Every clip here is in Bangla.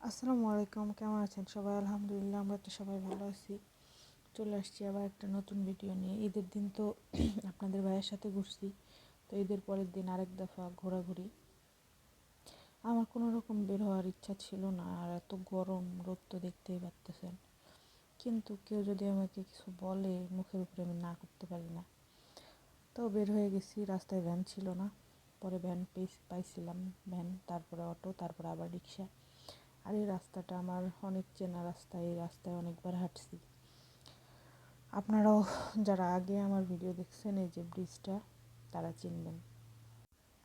আসসালামু আলাইকুম, কেমন আছেন সবাই? আলহামদুলিল্লাহ, আমরা তো সবাই ভালো আছি। চলে আসছি আবার একটা নতুন ভিডিও নিয়ে। ঈদের দিন তো আপনাদের ভাইয়ের সাথে ঘুরছি, তো ঈদের পরের দিন আরেক দফা ঘোরাঘুরি। আমার কোনো রকম বের হওয়ার ইচ্ছা ছিল না, আর এত গরম, রোদ তো দেখতেই পারতেছেন। কিন্তু কেউ যদি আমাকে কিছু বলে, মুখের উপরে আমি না করতে পারি না। তো বের হয়ে গেছি, রাস্তায় ভ্যান ছিল না। পরে ভ্যান পেয়ে পাইছিলাম ভ্যান তারপরে অটো তারপরে আবার রিক্সা। আর এই রাস্তাটা আমার অনেক চেনা রাস্তা, এই রাস্তায় অনেকবার হাঁটছি। আপনারাও যারা আগে আমার ভিডিও দেখছেন, এই যে ব্রিজটা, তারা চিনবেন।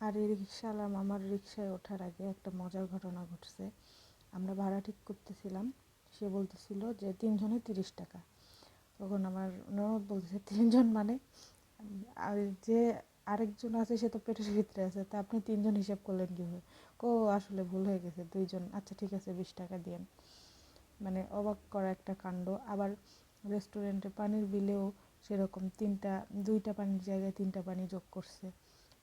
আর এই রিক্সাওয়ালা আমার রিক্সায় ওঠার আগে একটা মজার ঘটনা ঘটছে। আমরা ভাড়া ঠিক করতেছিলাম, সে বলতেছিল যে তিনজনে তিরিশ টাকা। তখন আমার ননদ বলতেছে, তিনজন মানে? আর যে আরেকজন আছে, সে তো পেটের ভিতরে আছে, তা আপনি তিনজন হিসাব করলেন কীভাবে? কো, আসলে ভুল হয়ে গেছে, দুইজন আচ্ছা ঠিক আছে, বিশ টাকা দিয়েন। মানে অবাক করা একটা কাণ্ড। আবার রেস্টুরেন্টে পানির বিলেও সেরকম তিনটা, দুইটা পানির জায়গায় তিনটা পানি যোগ করছে।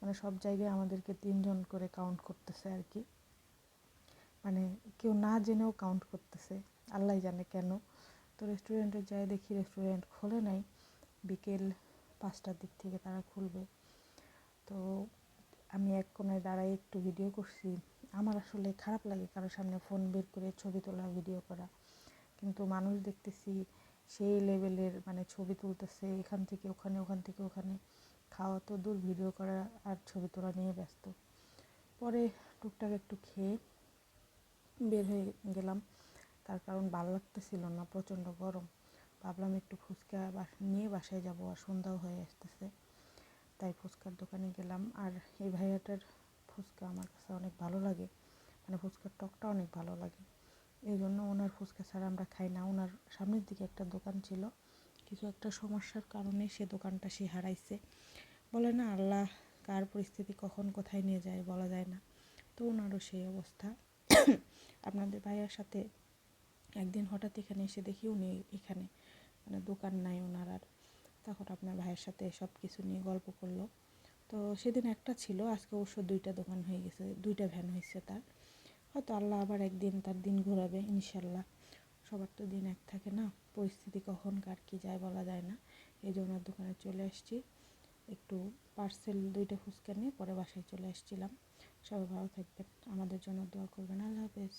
মানে সব জায়গায় আমাদেরকে তিনজন করে কাউন্ট করতেছে আর কি। মানে কেউ না জেনেও কাউন্ট করতেছে, আল্লাহ জানে কেন। তো রেস্টুরেন্টে যাই দেখি রেস্টুরেন্ট খোলে নাই, বিকেল পাঁচটার দিক থেকে তারা খুলবে। তো আমি এক কোনায় দাঁড়াই একটু ভিডিও করছি। আমার আসলে খারাপ লাগে কারোর সামনে ফোন বের করে ছবি তোলা ভিডিও করা। কিন্তু মানুষ দেখতেছি সেই লেভেলের মানে ছবি তুলতেছে, এখান থেকে ওখানে, ওখান থেকে ওখানে। খাওয়া তো দূর ভিডিও করা আর ছবি তোলা নিয়ে ব্যস্ত। পরে টুকটাক একটু খেয়ে বের হয়ে গেলাম। তার কারণ ভালো লাগতেছিল না, প্রচণ্ড গরম। ভাবলাম একটু ফুচকা নিয়ে বাসায় যাব আর সন্ধ্যাও হয়ে আসতেছে। তাই ফুচকার দোকানে গেলাম। আর এই ভাইয়াটার ফুচকা আমার কাছে অনেক ভালো লাগে। মানে ফুচকার টকটা অনেক ভালো লাগে। এই জন্য ওনার ফুচকা ছাড়া আমরা খাই না। ওনার সামনের দিকে একটা দোকান ছিল। কিছু একটা সমস্যার কারণে সে দোকানটা সে হারাইছে। বলে না, আল্লাহ, কার পরিস্থিতি কখন কোথায় নিয়ে যায় বলা যায় না। তো ওনারও সেই অবস্থা। আপনাদের ভাইয়ার সাথে একদিন হঠাৎ এখানে এসে দেখি উনি এখানে। মানে দোকান নাই ওনার আর। তখন আপনার ভাইয়ের সাথে সব কিছু নিয়ে গল্প করল। তো সেদিন একটা ছিল, আজকে অবশ্য দুইটা দোকান হয়ে গেছে, দুইটা ভ্যান হয়েছে তার। হয়তো আল্লাহ আবার একদিন তার দিন ঘোরাবে ইনশাল্লাহ সবার তো দিন এক থাকে না, পরিস্থিতি কখন কার কী যায় বলা যায় না। এই জন্য দোকানে চলে আসছি, একটু পার্সেল দুইটা ফুচকা নিয়ে পরে বাসায় চলে আসছিলাম। সবাই ভালো থাকবেন, আমাদের জন্য দোয়া করবেন, আল্লাহ হাফেজ।